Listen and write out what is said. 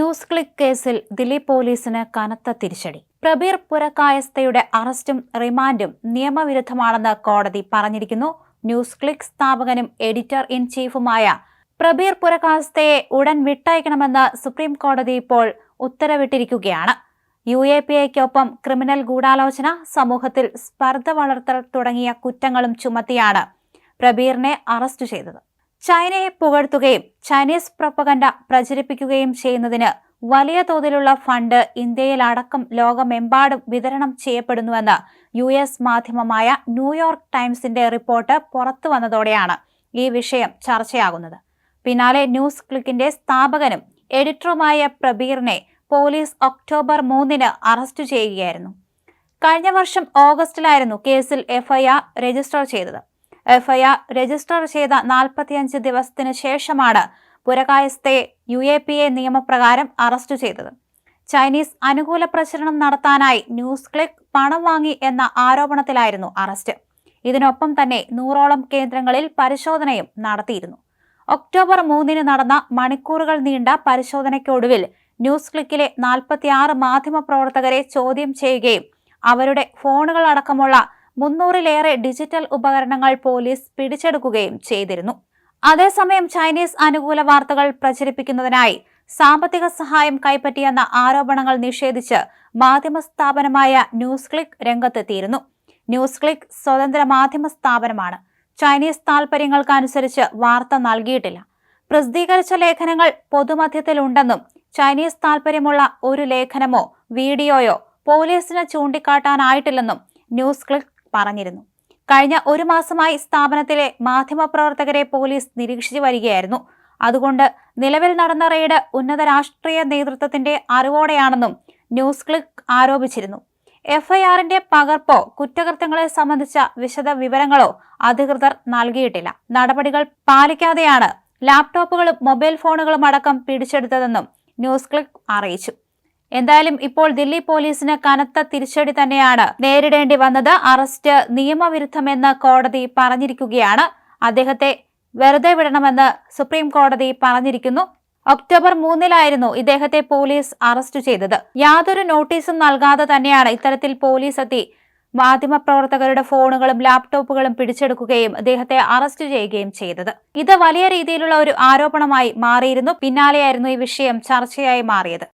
News click കേസിൽ ദില്ലി പോലീസിന് കനത്ത തിരിച്ചടി. പ്രബീർ പുരക്കായസ്ഥയുടെ അറസ്റ്റും റിമാൻഡും നിയമവിരുദ്ധമാണെന്ന് കോടതി പറഞ്ഞിരിക്കുന്നു. ന്യൂസ് ക്ലിക്ക് സ്ഥാപകനും എഡിറ്റർ ഇൻ ചീഫുമായ പ്രബീർ പുരക്കായസ്ഥയെ ഉടൻ വിട്ടയക്കണമെന്ന് സുപ്രീം കോടതി ഇപ്പോൾ ഉത്തരവിട്ടിരിക്കുകയാണ്. യു എ പി ഐക്കൊപ്പം ക്രിമിനൽ ഗൂഢാലോചന സമൂഹത്തിൽ സ്പർദ്ധ വളർത്തൽ തുടങ്ങിയ കുറ്റങ്ങളും ചുമത്തിയാണ് പ്രബീറിനെ അറസ്റ്റ് ചെയ്തത്. ചൈനയെ പുകഴ്ത്തുകയും ചൈനീസ് പ്രപ്പകണ്ട പ്രചരിപ്പിക്കുകയും ചെയ്യുന്നതിന് വലിയ തോതിലുള്ള ഫണ്ട് ഇന്ത്യയിലടക്കം ലോകമെമ്പാടും വിതരണം ചെയ്യപ്പെടുന്നുവെന്ന് യു എസ് മാധ്യമമായ ന്യൂയോർക്ക് ടൈംസിന്റെ റിപ്പോർട്ട് പുറത്തു വന്നതോടെയാണ് ഈ വിഷയം ചർച്ചയാകുന്നത്. പിന്നാലെ ന്യൂസ് ക്ലിക്കിന്റെ സ്ഥാപകനും എഡിറ്ററുമായ പ്രബീറിനെ പോലീസ് ഒക്ടോബർ മൂന്നിന് അറസ്റ്റ് ചെയ്യുകയായിരുന്നു. കഴിഞ്ഞ വർഷം ഓഗസ്റ്റിലായിരുന്നു കേസിൽ എഫ്ഐആർ രജിസ്റ്റർ ചെയ്തത്. എഫ്ഐആർ രജിസ്റ്റർ ചെയ്ത നാൽപ്പത്തിയഞ്ച് ദിവസത്തിന് ശേഷമാണ് പുരകായസ്ഥയെ യു എ പി എ നിയമപ്രകാരം അറസ്റ്റ് ചെയ്തത്. ചൈനീസ് അനുകൂല പ്രചരണം നടത്താനായി ന്യൂസ് ക്ലിക്ക് പണം വാങ്ങി എന്ന ആരോപണത്തിലായിരുന്നു അറസ്റ്റ്. ഇതിനൊപ്പം തന്നെ നൂറോളം കേന്ദ്രങ്ങളിൽ പരിശോധനയും നടത്തിയിരുന്നു. ഒക്ടോബർ മൂന്നിന് നടന്ന മണിക്കൂറുകൾ നീണ്ട പരിശോധനയ്ക്കൊടുവിൽ ന്യൂസ് ക്ലിക്കിലെ നാൽപ്പത്തിയാറ് മാധ്യമപ്രവർത്തകരെ ചോദ്യം ചെയ്യുകയും അവരുടെ ഫോണുകൾ അടക്കമുള്ള മുന്നൂറിലേറെ ഡിജിറ്റൽ ഉപകരണങ്ങൾ പോലീസ് പിടിച്ചെടുക്കുകയും ചെയ്തിരുന്നു. അതേസമയം ചൈനീസ് അനുകൂല വാർത്തകൾ പ്രചരിപ്പിക്കുന്നതിനായി സാമ്പത്തിക സഹായം കൈപ്പറ്റിയെന്ന ആരോപണങ്ങൾ നിഷേധിച്ച് മാധ്യമ സ്ഥാപനമായ ന്യൂസ് ക്ലിക്ക് രംഗത്തെത്തിയിരുന്നു. ന്യൂസ് ക്ലിക്ക് സ്വതന്ത്ര മാധ്യമ സ്ഥാപനമാണ്. ചൈനീസ് താൽപര്യങ്ങൾക്കനുസരിച്ച് വാർത്ത നൽകിയിട്ടില്ല. പ്രസിദ്ധീകരിച്ച ലേഖനങ്ങൾ പൊതുമധ്യത്തിലുണ്ടെന്നും ചൈനീസ് താൽപര്യമുള്ള ഒരു ലേഖനമോ വീഡിയോയോ പോലീസിന് ചൂണ്ടിക്കാട്ടാനായിട്ടില്ലെന്നും ന്യൂസ് ക്ലിക്ക് പറഞ്ഞിരുന്നു. കഴിഞ്ഞ ഒരു മാസമായി സ്ഥാപനത്തിലെ മാധ്യമപ്രവർത്തകരെ പോലീസ് നിരീക്ഷിച്ചു വരികയായിരുന്നു. അതുകൊണ്ട് നിലവിൽ നടന്ന റെയ്ഡ് ഉന്നത രാഷ്ട്രീയ നേതൃത്വത്തിന്റെ അറിവോടെയാണെന്നും ന്യൂസ് ക്ലിക്ക് ആരോപിച്ചിരുന്നു. എഫ്ഐആറിന്റെ പകർപ്പോ കുറ്റകൃത്യങ്ങളെ സംബന്ധിച്ച വിശദ വിവരങ്ങളോ അധികൃതർ നൽകിയിട്ടില്ല. നടപടികൾ പാലിക്കാതെയാണ് ലാപ്ടോപ്പുകളും മൊബൈൽ ഫോണുകളും അടക്കം പിടിച്ചെടുത്തതെന്നും ന്യൂസ് ക്ലിക്ക് അറിയിച്ചു. എന്തായാലും ഇപ്പോൾ ദില്ലി പോലീസിന് കനത്ത തിരിച്ചടി തന്നെയാണ് നേരിടേണ്ടി വന്നത്. അറസ്റ്റ് നിയമവിരുദ്ധമെന്ന് കോടതി പറഞ്ഞിരിക്കുകയാണ്. അദ്ദേഹത്തെ വെറുതെ വിടണമെന്ന് സുപ്രീം കോടതി പറഞ്ഞിരിക്കുന്നു. ഒക്ടോബർ മൂന്നിലായിരുന്നു ഇദ്ദേഹത്തെ പോലീസ് അറസ്റ്റ് ചെയ്തത്. യാതൊരു നോട്ടീസും നൽകാതെ തന്നെയാണ് ഇത്തരത്തിൽ പോലീസ് എത്തി മാധ്യമപ്രവർത്തകരുടെ ഫോണുകളും ലാപ്ടോപ്പുകളും പിടിച്ചെടുക്കുകയും അദ്ദേഹത്തെ അറസ്റ്റ് ചെയ്യുകയും ചെയ്തത്. ഇത് വലിയ രീതിയിലുള്ള ഒരു ആരോപണമായി മാറിയിരുന്നു. പിന്നാലെയായിരുന്നു ഈ വിഷയം ചർച്ചയായി മാറിയത്.